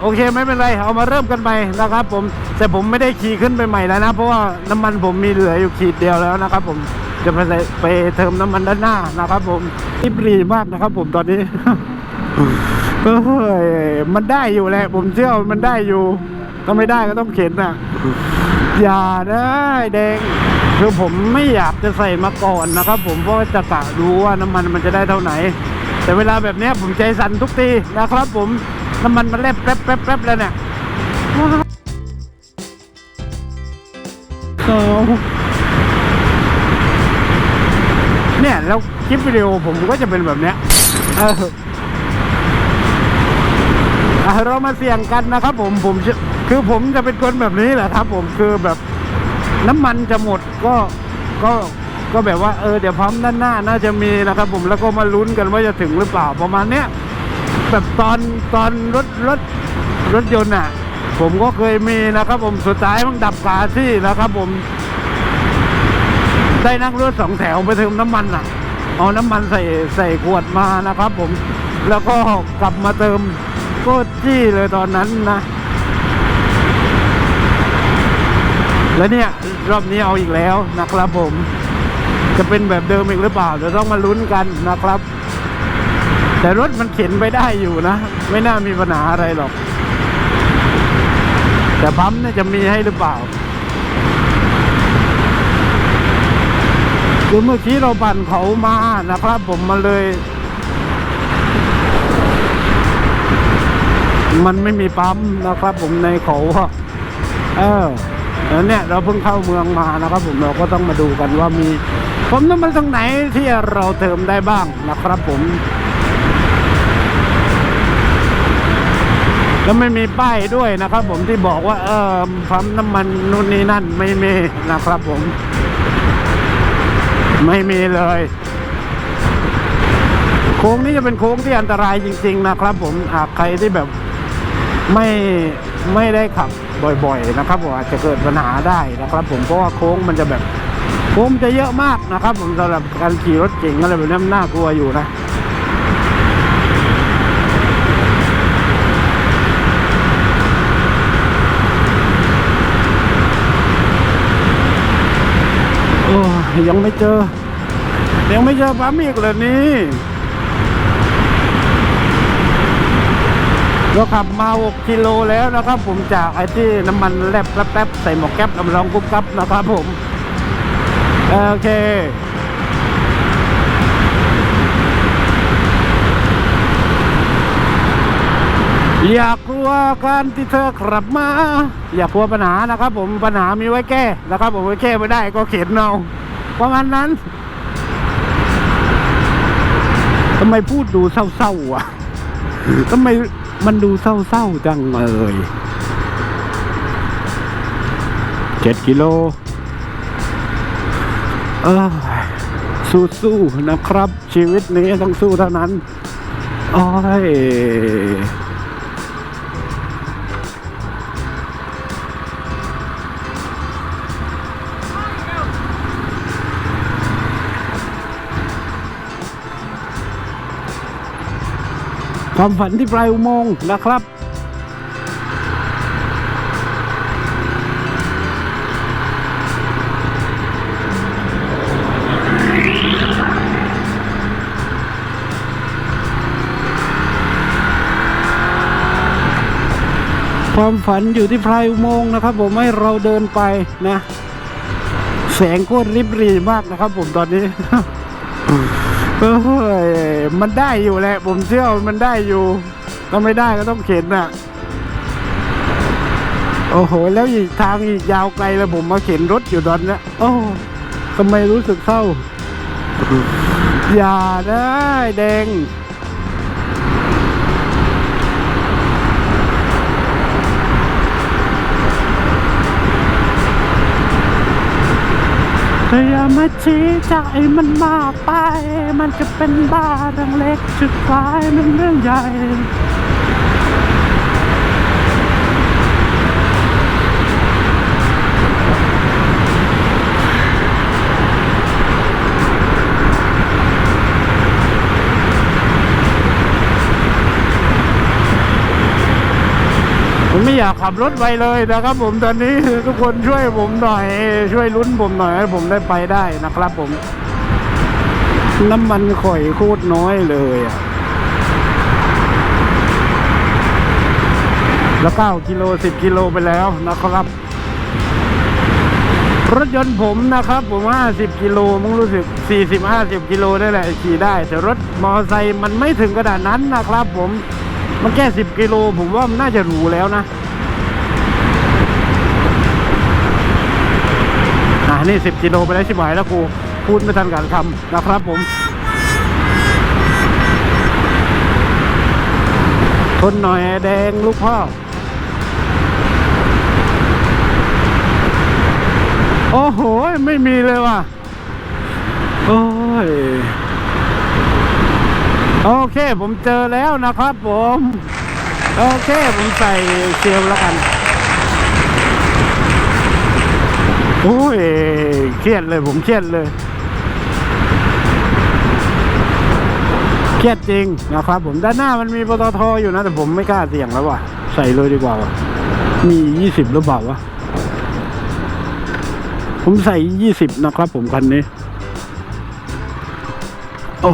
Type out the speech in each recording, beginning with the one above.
โอเคไม่เป็นไรเอามาเริ่มกันใหม่นะครับผมแต่ผมไม่ได้ขี่ขึ้นไปใหม่แล้วนะ เพราะว่าน้ำมันผมมีเหลืออยู่ขีดเดียวแล้วนะครับ ผมจะไปไปเติมน้ำมันด้านหน้านะครับ ผมอิบรีมากนะครับ ผมตอนนี้เฮ้ยมันได้อยู่แหละ ผมเชื่อมันได้อยู่ถ้าไม่ได้ก็ต้องเข็นอะอย่าได้แดงคือผมไม่อยากจะใส่มาก่อนนะครับ ผมเพราะจะกะรู้ว่าน้ำมันมันจะได้เท่าไหน แต่เวลาแบบนี้ผมใจสั่นทุกทีนะครับ ผม น้ำมันมันแลบแป๊บแป๊บแป๊บแล้วเนี่ยเอาเนี่ยแล้วคลิปวิดีโอผมก็จะเป็นแบบเนี้ยเอออะเรามาเสี่ยงกันนะครับผมผมคือผมจะเป็นคนแบบนี้แหละครับผมคือแบบน้ำมันจะหมดก็ก็ก็แบบว่าเออเดี๋ยวพร้อมด้านหน้าน่าจะมีนะครับผมแล้วก็มาลุ้นกันว่าจะถึงหรือเปล่าประมาณเนี้ย แบบตอนตอนรถรถรถยนต์อะ ผมก็เคยมีนะครับ ผมสุดท้ายมันดับคาที่นะครับ ผม ได้นั่งรถสองแถวไปเติมน้ำมันอะ เอาน้ำมันใส่ใส่ขวดมานะครับ ผม แล้วก็กลับมาเติมโคตรจี้เลยตอนนั้นนะแล้วเนี่ยรอบนี้เอาอีกแล้วนะครับผม จะเป็นแบบเดิมอีกหรือเปล่าเดี๋ยวต้องมาลุ้นกันนะครับ แต่รถมันเข็นไปได้อยู่นะ ไม่น่ามีปัญหาอะไรหรอก แต่ปั๊มเนี่ยจะมีให้หรือเปล่าคือเมื่อกี้เราปั่นเขามานะครับผมมาเลย มันไม่มีปั๊มนะครับผมในเขาเออแล้วเนี่ยเราเพิ่งเข้าเมืองมานะครับ ผมเราก็ต้องมาดูกันว่ามี ผมน้ำมันตรงไหนที่เราเติมได้บ้างนะครับผม แล้วไม่มีป้ายด้วยนะครับ ผมที่บอกว่าเออปั๊มน้ำมันนู่นนี่นั่นไม่มีนะครับผม ไม่มีเลย โค้งนี้จะเป็นโค้งที่อันตรายจริง ๆ นะครับ ผมหากใครที่แบบไม่ไม่ได้ขับบ่อย ๆ นะครับผมอาจจะเกิดปัญหาได้นะครับ ผมเพราะว่าโค้งมันจะแบบโค้งมันจะเยอะมากนะครับ ผมสำหรับการขี่รถเก่งอะไรแบบนี้น่ากลัวอยู่นะ โอ้ ยังไม่เจอ ยังไม่เจอปั๊มอีกเลยนี่เราขับมา6กิโลแล้วนะครับผมจากไอ้ที่น้ำมันแลบแป๊บใส่หมวกแก๊ปน้ำรองกุ๊บกับนะครับผมโอเคอย่ากลัวการที่เธอกลับมา อย่ากลัวปัญหานะครับผมปัญหามีไว้แก้นะครับผมไว้แก้ไม่ได้ก็เขียนเอา ประมาณนั้นทำไมพูดดูเศร้าๆอะทำไมมันดูเศร้าๆจังเลยเจ็ดกิโลเออสู้ๆนะครับ ชีวิตนี้ต้องสู้เท่านั้น โอ้ย ความฝันที่ปลายอุโมงค์นะครับ ความฝันอยู่ที่ปลายอุโมงค์นะครับ ผมให้เราเดินไปนะ แสงโคตรริบหรีมากนะครับผมตอนนี้ เฮ้ยมันได้อยู่แหละ ผมเชื่อมันได้อยู่ ก็ไม่ได้ก็ต้องเข็นน่ะ โอ้โห แล้วอีกทางอีกยาวไกลแล้วผมมาเข็นรถอยู่ตอนนี้โอ้ทำไมรู้สึกเศร้า อย่าได้แดง เธออย่ามาชี้ใจมันมากไป มันจะเป็นบ้าเรื่องเล็กจะกลายมันเรื่องใหญ่ ไม่อยากขับรถไปเลยนะครับผมตอนนี้ทุกคนช่วยผมหน่อย ช่วยลุ้นผมหน่อยให้ผมได้ไปได้นะครับผม น้ำมันข่อยโคตรน้อยเลยอะแล้วเก้ากิโลสิบกิโลไปแล้วนะครับรถยนต์ผมนะครับ ผมห้าสิบกิโลมึงรู้สึกสี่สิบห้าสิบกิโลได้แหละขี่ได้ แต่รถมอเตอร์ไซค์มันไม่ถึงขนาดนั้นนะครับผม มันแค่สิบกิโลผมว่ามันน่าจะหรูแล้วนะอ่านี่สิบกิโลไปแล้วชิบหายแล้วกูพูดไม่ทันการคำนะครับผมทนหน่อยแดงลูกพ่อ โอ้โห ไม่มีเลยว่ะ โอ้ย โอเคผมเจอแล้วนะครับผม โอเคผมใส่เซลล์แล้วกัน โอ้ยเครียดเลยผมเครียดเลย เครียดจริงนะครับผมด้านหน้ามันมีปตทอยู่นะ แต่ผมไม่กล้าเสี่ยงแล้วว่ะ ใส่เลยดีกว่าว่ะมียี่สิบหรือเปล่าวะ ผมใส่ยี่สิบนะครับผมคันนี้ โอ้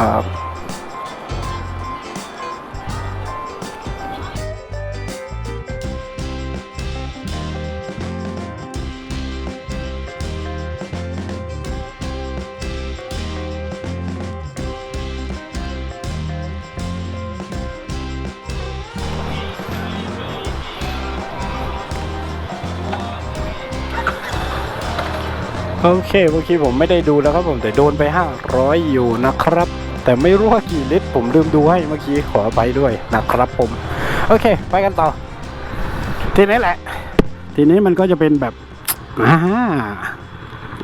ครับ โอเคเมื่อกี้ผมไม่ได้ดูแล้วครับผมแต่โดนไป 500 อยู่นะครับ แต่ไม่รู้ว่ากี่ลิตร ผมลืมดูให้เมื่อกี้ขอไปด้วยนะครับผม โอเค ไปกันต่อ ทีนี้แหละ ทีนี้มันก็จะเป็นแบบอ่า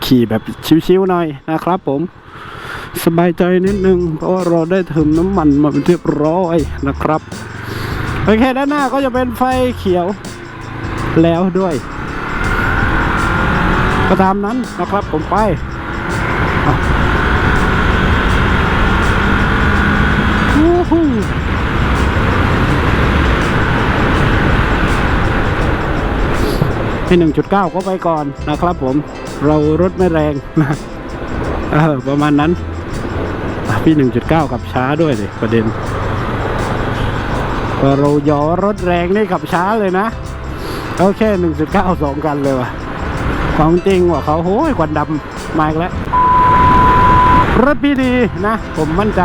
ขี่แบบชิวๆหน่อยนะครับผม สบายใจนิดนึง เพราะว่าเราได้เติมน้ำมันมาเป็นเรียบร้อยนะครับ โอเค ด้านหน้าก็จะเป็นไฟเขียวแล้วด้วยก็ตามนั้นนะครับผมไป พี่หนึ่งจุดเก้าก็ไปก่อนนะครับผมเรารถไม่แรงนะประมาณนั้นพี่หนึ่งจุดเก้ากับช้าด้วยเลยประเด็นพอเราย่อรถแรงนี่ขับช้าเลยนะโอเคหนึ่งจุดเก้าสองกันเลยว่ะของจริงว่ะเขาโอ้ยควันดำมาอีกแล้วรถพี่ดีนะ ผมมั่นใจ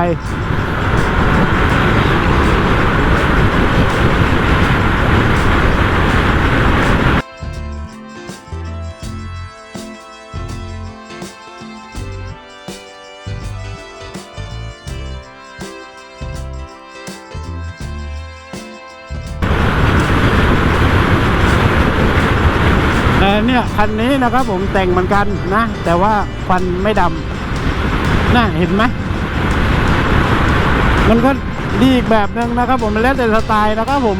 คันนี้นะครับผมแต่งเหมือนกันนะ แต่ว่าควันไม่ดำน่าเห็นไหมมันก็ดีอีกแบบหนึ่งนะครับผมมันแล้วแต่สไตล์นะครับผม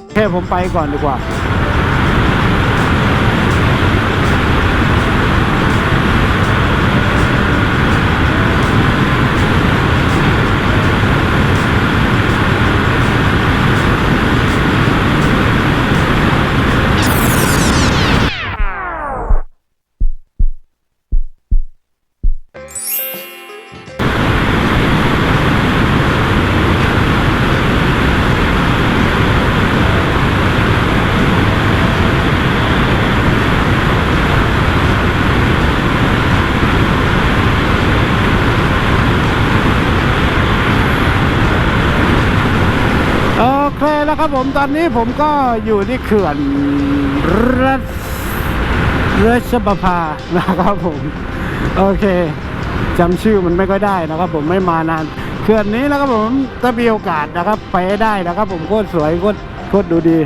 โอเคผมไปก่อนดีกว่า ผมตอนนี้ผมก็อยู่ที่เขื่อนรัชรัชบพานะครับผม โอเคจำชื่อมันไม่ค่อยได้นะครับ ผมไม่มานานเขื่อนนี้นะครับผมถ้ามีโอกาสนะครับ ไปได้นะครับ ผมโคตรสวยโคตรโคตรดูดี